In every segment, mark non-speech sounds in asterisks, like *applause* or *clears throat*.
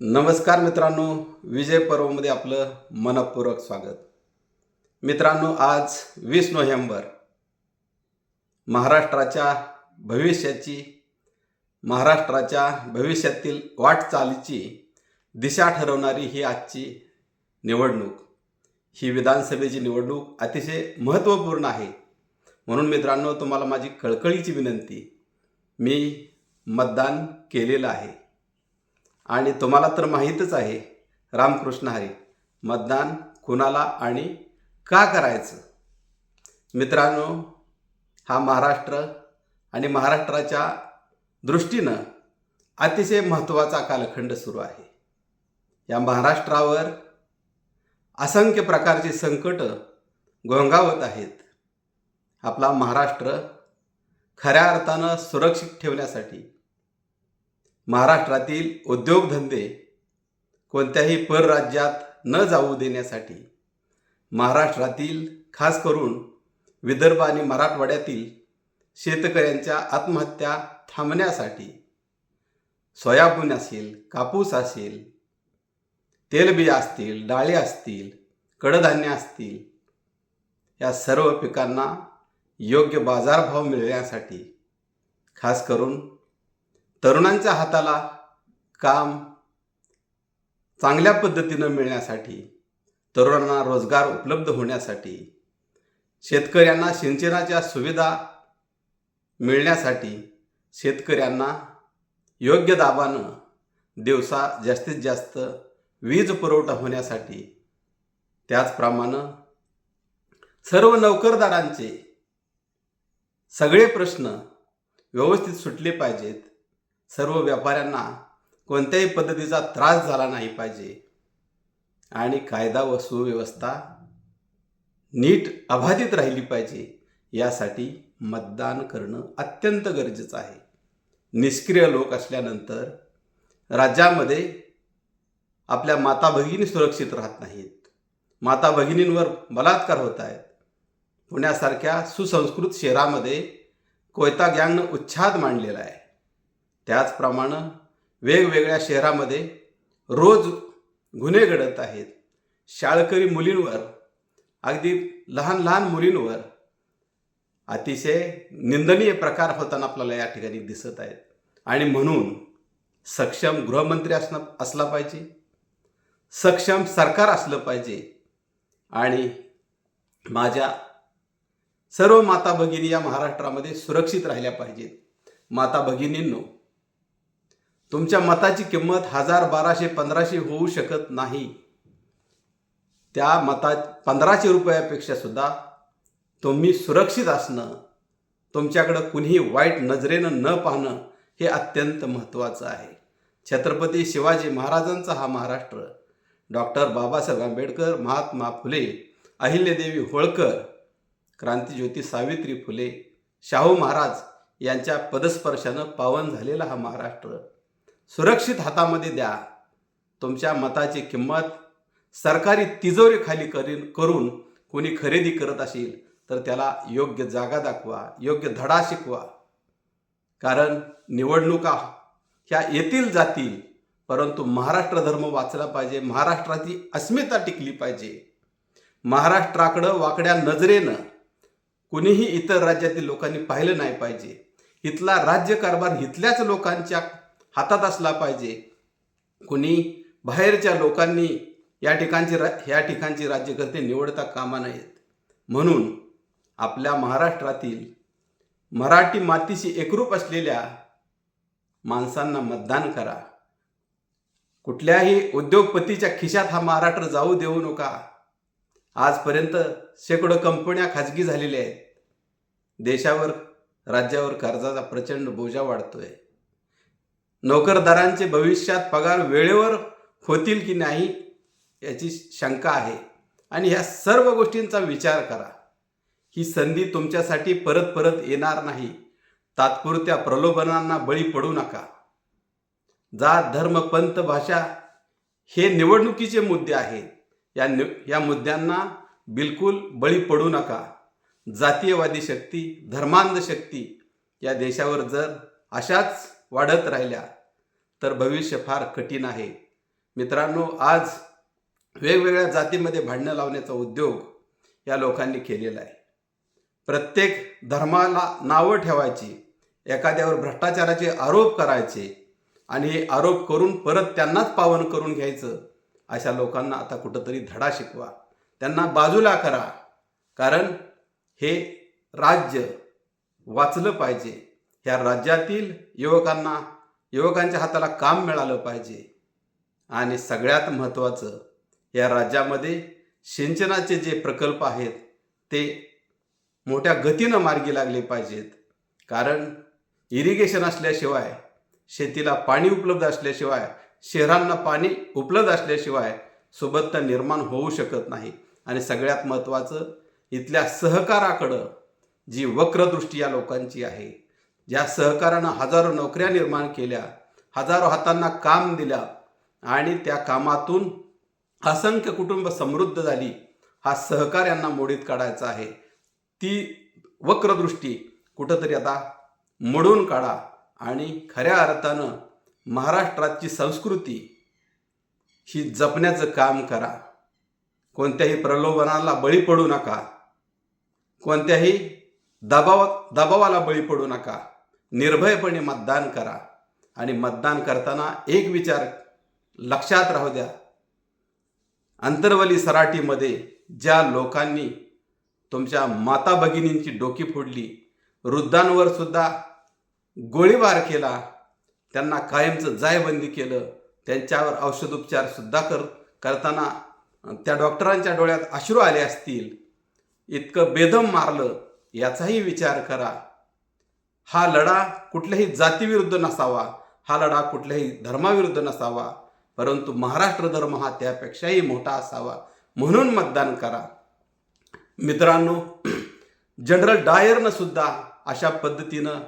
नमस्कार मित्रांनो विजय पर्वमध्ये आपलं मनपूर्वक स्वागत. मित्रांनो आज वीस नोव्हेंबर महाराष्ट्राच्या भविष्याची महाराष्ट्राच्या भविष्यातील वाटचालीची दिशा ठरवणारी ही आजची निवडणूक. ही विधानसभेची निवडणूक अतिशय महत्त्वपूर्ण आहे. म्हणून मित्रांनो तुम्हाला माझी कळकळीची विनंती मी मतदान केलेलं आहे. आणि तुम्हाला तर माहीतच आहे रामकृष्ण हरी मतदान कुणाला आणि का करायचं? मित्रांनो हा महाराष्ट्र आणि महाराष्ट्राच्या दृष्टीनं अतिशय महत्त्वाचा कालखंड सुरू आहे. या महाराष्ट्रावर असंख्य प्रकारची संकटं घोंगावत आहेत. आपला महाराष्ट्र खऱ्या अर्थानं सुरक्षित ठेवण्यासाठी महाराष्ट्रातील उद्योगधंदे कोणत्याही परराज्यात न जाऊ देण्यासाठी महाराष्ट्रातील खास करून विदर्भ आणि मराठवाड्यातील शेतकऱ्यांच्या आत्महत्या थांबण्यासाठी सोयाबीन असेल कापूस असेल तेलबिया असतील डाळे असतील कडधान्य असतील या सर्व पिकांना योग्य बाजारभाव मिळण्यासाठी खास करून तरुणांच्या हाताला काम चांगल्या पद्धतीनं मिळण्यासाठी तरुणांना रोजगार उपलब्ध होण्यासाठी शेतकऱ्यांना सिंचनाच्या सुविधा मिळण्यासाठी शेतकऱ्यांना योग्य दाबानं दिवसा जास्तीत जास्त वीज पुरवठा होण्यासाठी त्याचप्रमाणे सर्व नोकरदारांचे सगळे प्रश्न व्यवस्थित सुटले पाहिजेत. सर्व व्यापाऱ्यांना कोणत्याही पद्धतीचा त्रास झाला नाही पाहिजे. आणि कायदा व सुव्यवस्था नीट अबाधित राहिली पाहिजे यासाठी मतदान करणं अत्यंत गरजेचं आहे. निष्क्रिय लोक असल्यानंतर राज्यामध्ये आपल्या माता भगिनी सुरक्षित राहत नाहीत. माता भगिनींवर बलात्कार होत आहेत. पुण्यासारख्या सुसंस्कृत शहरामध्ये कोयता गँगनं उच्छाद मांडलेला आहे. त्याचप्रमाणे वेगवेगळ्या शहरामध्ये रोज गुन्हे घडत आहेत. शाळकरी मुलींवर अगदी लहान लहान मुलींवर अतिशय निंदनीय प्रकार होताना आपल्याला या ठिकाणी दिसत आहेत. आणि म्हणून सक्षम गृहमंत्री असणं असला पाहिजे सक्षम सरकार असलं पाहिजे आणि माझ्या सर्व माता भगिनी या महाराष्ट्रामध्ये सुरक्षित राहिल्या पाहिजेत. माता भगिनींनो तुमच्या मताची किंमत हजार बाराशे पंधराशे होऊ शकत नाही. त्या मता पंधराशे रुपयापेक्षा सुद्धा तुम्ही सुरक्षित असणं तुमच्याकडं कुणीही वाईट नजरेनं न पाहणं हे अत्यंत महत्त्वाचं आहे. छत्रपती शिवाजी महाराजांचा हा महाराष्ट्र डॉक्टर बाबासाहेब आंबेडकर महात्मा फुले अहिल्यादेवी होळकर क्रांतीज्योती सावित्री फुले शाहू महाराज यांच्या पदस्पर्शानं पावन झालेला हा महाराष्ट्र. सुरक्षित हातामध्ये द्या. तुमच्या मताची किंमत सरकारी तिजोरीखाली करी करीन करून कोणी खरेदी करत असेल तर त्याला योग्य जागा दाखवा योग्य धडा शिकवा. कारण निवडणुका ह्या येतील जातील परंतु महाराष्ट्र धर्म वाचला पाहिजे महाराष्ट्राची अस्मिता टिकली पाहिजे. महाराष्ट्राकडं वाकड्या नजरेनं कुणीही इतर राज्यातील लोकांनी पाहिलं नाही पाहिजे. इथला राज्यकारभार इथल्याच लोकांच्या हातात असला पाहिजे. कुणी बाहेरच्या लोकांनी या ठिकाणची रा या ठिकाणची राज्यकर्ते निवडता कामा नयेत म्हणून आपल्या महाराष्ट्रातील मराठी मातीशी एकरूप असलेल्या माणसांना मतदान करा. कुठल्याही उद्योगपतीच्या खिशात हा महाराष्ट्र जाऊ देऊ नका. आजपर्यंत शेकडो कंपन्या खाजगी झालेल्या आहेत. देशावर राज्यावर कर्जाचा प्रचंड बोजा वाढतोय. नोकरदारांचे भविष्यात पगार वेळेवर होतील की नाही याची शंका आहे. आणि ह्या सर्व गोष्टींचा विचार करा. ही संधी तुमच्यासाठी परत परत येणार नाही. तात्पुरत्या प्रलोभनांना बळी पडू नका. जात धर्म पंथ भाषा हे निवडणुकीचे मुद्दे आहेत. या नि या मुद्द्यांना बिलकुल बळी पडू नका. जातीयवादी शक्ती धर्मांध शक्ती या देशावर जर अशाच वाढत राहिल्या तर भविष्य फार कठीण आहे. मित्रांनो आज वेगवेगळ्या जातीमध्ये भांडणं लावण्याचा उद्योग या लोकांनी केलेला आहे. प्रत्येक धर्माला नावं ठेवायची एखाद्यावर भ्रष्टाचाराचे आरोप करायचे आणि हे आरोप करून परत त्यांनाच पावन करून घ्यायचं अशा लोकांना आता कुठंतरी धडा शिकवा. त्यांना बाजूला करा. कारण हे राज्य वाचलं पाहिजे. ह्या राज्यातील युवकांना युवकांच्या हाताला काम मिळालं पाहिजे. आणि सगळ्यात महत्त्वाचं या राज्यामध्ये सिंचनाचे जे प्रकल्प आहेत ते मोठ्या गतीनं मार्गी लागले पाहिजेत. कारण इरिगेशन असल्याशिवाय शेतीला पाणी उपलब्ध असल्याशिवाय शहरांना पाणी उपलब्ध असल्याशिवाय सुबत्ता निर्माण होऊ शकत नाही. आणि सगळ्यात महत्त्वाचं इथल्या सहकाराकडं जी वक्रदृष्टी या लोकांची आहे ज्या सहकारानं हजारो नोकऱ्या निर्माण केल्या हजारो हातांना काम दिल्या आणि त्या कामातून असंख्य कुटुंब समृद्ध झाली हा सहकार यांना मोडीत काढायचा आहे. ती वक्रदृष्टी कुठंतरी आता मोडून काढा आणि खऱ्या अर्थानं महाराष्ट्राची संस्कृती ही जपण्याचं काम करा. कोणत्याही प्रलोभनाला बळी पडू नका. कोणत्याही दबाव दबावाला बळी पडू नका. निर्भयपणे मतदान करा. आणि मतदान करताना एक विचार लक्षात राहू द्या. अंतरवली सराटीमध्ये ज्या लोकांनी तुमच्या माता भगिनींची डोकी फोडली वृद्धांवर सुद्धा गोळीबार केला त्यांना कायमचं जायबंदी केलं त्यांच्यावर औषधोपचार सुद्धा कर करताना त्या डॉक्टरांच्या डोळ्यात अश्रू आले असतील इतकं बेदम मारलं याचाही विचार करा. हा लढा कुठल्याही जातीविरुद्ध नसावा हा लढा कुठल्याही धर्माविरुद्ध नसावा परंतु महाराष्ट्र धर्म हा त्यापेक्षाही मोठा असावा म्हणून मतदान करा. मित्रांनो *clears throat* जनरल डायरनं सुद्धा अशा पद्धतीनं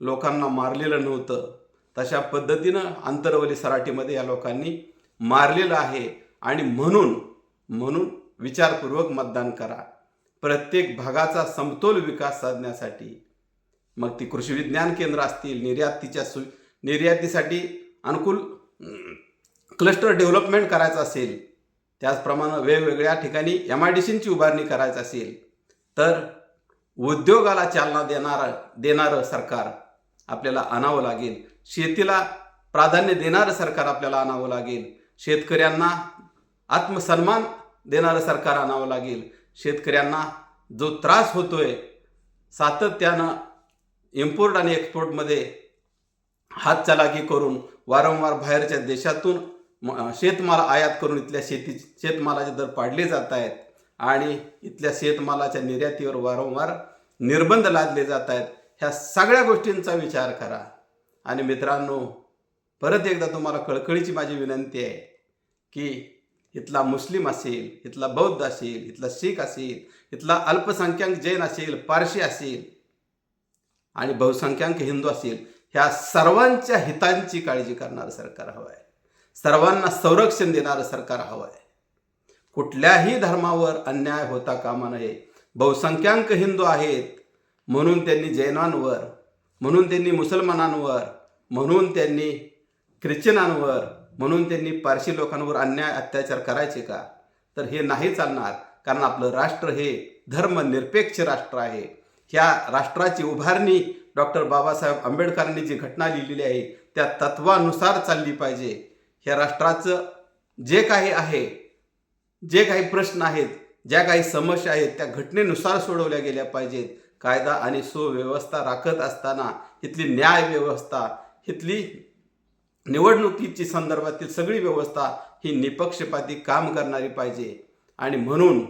लोकांना मारलेलं नव्हतं. तशा पद्धतीनं आंतरवली सराटीमध्ये या लोकांनी मारलेलं आहे आणि म्हणून म्हणून विचारपूर्वक मतदान करा. प्रत्येक भागाचा समतोल विकास साधण्यासाठी मग ती कृषी विज्ञान केंद्र असतील निर्यातीच्या सु निर्यातीसाठी अनुकूल क्लस्टर डेव्हलपमेंट करायचं असेल त्याचप्रमाणे वेगवेगळ्या ठिकाणी एम आय डी सींची उभारणी करायचं असेल तर उद्योगाला चालना देणारं देणारं सरकार आपल्याला आणावं लागेल. शेतीला प्राधान्य देणारं सरकार आपल्याला आणावं लागेल. शेतकऱ्यांना आत्मसन्मान देणारं सरकार आणावं लागेल. शेतकऱ्यांना जो त्रास होतोय सातत्यानं इम्पोर्ट आणि एक्सपोर्टमध्ये हातचलाकी करून वारंवार बाहेरच्या देशातून शेतमाल आयात करून इथल्या शेती शेतमालाचे दर पाडले जात आहेत आणि इथल्या शेतमालाच्या निर्यातीवर वारंवार निर्बंध लादले जात आहेत. ह्या सगळ्या गोष्टींचा विचार करा. आणि मित्रांनो परत एकदा तुम्हाला कळकळीची माझी विनंती आहे की इथला मुस्लिम असेल इथला बौद्ध असेल इथला शीख असेल इथला अल्पसंख्याक जैन असेल पारशी असेल आणि बहुसंख्याक हिंदू असेल ह्या सर्वांच्या हितांची काळजी करणारं सरकार हवं आहे. सर्वांना संरक्षण देणारं सरकार हवं आहे. कुठल्याही धर्मावर अन्याय होता कामा नये. बहुसंख्याक हिंदू आहेत म्हणून त्यांनी जैनांवर म्हणून त्यांनी मुसलमानांवर म्हणून त्यांनी ख्रिश्चनांवर म्हणून त्यांनी पारशी लोकांवर अन्याय अत्याचार करायचे का? तर हे नाही चालणार कारण आपलं राष्ट्र हे धर्मनिरपेक्ष राष्ट्र आहे. ह्या राष्ट्राची उभारणी डॉक्टर बाबासाहेब आंबेडकरांनी जी घटना लिहिलेली आहे त्या तत्वानुसार चालली पाहिजे. ह्या राष्ट्राचं जे काही आहे जे काही प्रश्न आहेत ज्या काही समस्या आहेत त्या घटनेनुसार सोडवल्या गेल्या पाहिजेत. कायदा आणि सुव्यवस्था राखत असताना इथली न्याय व्यवस्था इथली निवडणुकीची संदर्भातील सगळी व्यवस्था ही निपक्षपाती काम करणारी पाहिजे. आणि म्हणून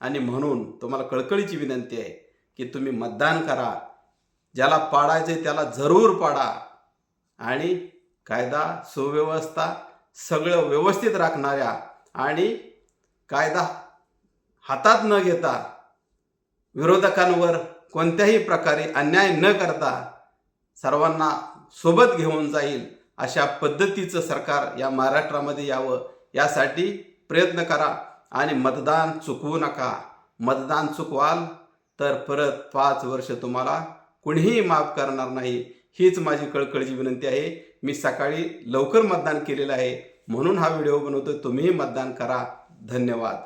आणि म्हणून तुम्हाला कळकळीची विनंती आहे. की तुम्ही मतदान करा. ज्याला पाडायचे त्याला जरूर पाडा. आणि कायदा सुव्यवस्था सगळं व्यवस्थित राखणाऱ्या आणि कायदा हातात न घेता विरोधकांवर कोणत्याही प्रकारे अन्याय न करता सर्वांना सोबत घेऊन जाईल अशा पद्धतीचं सरकार या महाराष्ट्रामध्ये यावं. यासाठी प्रयत्न करा आणि मतदान चुकवू नका. मतदान चुकवाल तर परत पाच वर्ष तुम्हाला कुणीही माफ करणार नाही. हीच माझी कळकळीची विनंती आहे. मी सकाळी लवकर मतदान केलेलं आहे. म्हणून हा व्हिडिओ बनवतोय. तुम्हीही मतदान करा. धन्यवाद.